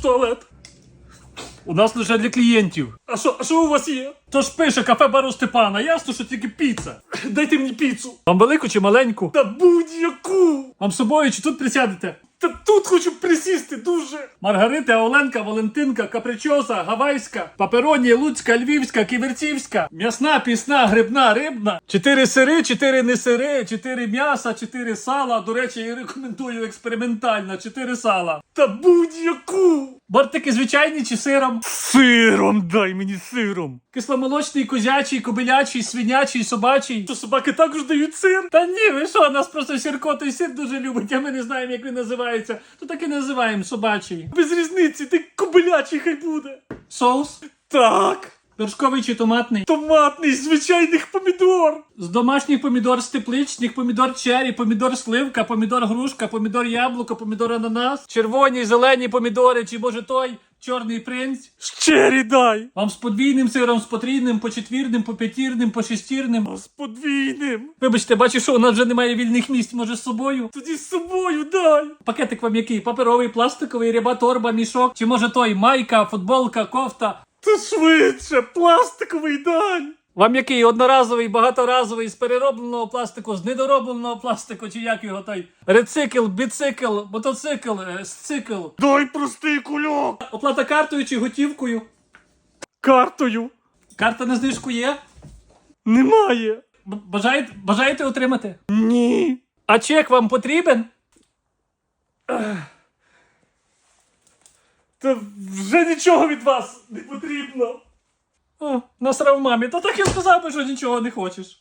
туалет. У нас лише для клієнтів. А що, а що у вас є? Тож пише кафе бару Степана, ясно, що тільки піца. Дайте мені піцу. Вам велику чи маленьку? Та будь-яку. Вам з собою чи тут присядете? Та тут хочу присісти дуже. Маргарита, Оленка, Валентинка, Капричоса, Гавайська, Папероні, Луцька, Львівська, Ківерцівська, м'ясна, пісна, грибна, рибна. Чотири сири, чотири не сири, чотири м'яса, чотири сала. До речі, я рекомендую експериментально, чотири сала. Та будь-яку. Бортики звичайні чи сиром? Сиром, дай мені сиром. Кисломолочний, козячий, кобилячий, свинячий, собачий. То собаки також дають сир? Та ні, ви що, нас просто сіркотий сир дуже любить, а ми не знаємо, як він називається. То так і називаємо собачий. Без різниці, ти кобилячий хай буде. Соус? Так. Вершковий чи томатний? Томатний, з звичайних помідор. З домашніх помідор, з тепличних, помідор чері, помідор сливка, помідор грушка, помідор яблуко, помідор ананас, червоні, зелені помідори, чи може той чорний принц. Щері дай! Вам з подвійним сиром, з потрійним, по четвірним, по п'ятірним, по шестірним. А з подвійним. Вибачте, бачу, що у нас вже немає вільних місць, може з собою? Тоді з собою дай. Пакетик вам який? Паперовий, пластиковий, ряба, торба, мішок, чи може той майка, футболка, кофта. Та швидше, пластиковий дай. Вам який одноразовий, багаторазовий з переробленого пластику, з недоробленого пластику, чи як його той? Рецикл, біцикл, мотоцикл, е, сцикл. Дай простий кульок. Оплата картою чи готівкою? Картою Карта на знижку є? немає. Б- Бажаєте, бажаєте отримати? Ні. А чек вам потрібен? Та вже нічого від вас не потрібно. О, насрав мамі, то так і сказав би, що нічого не хочеш.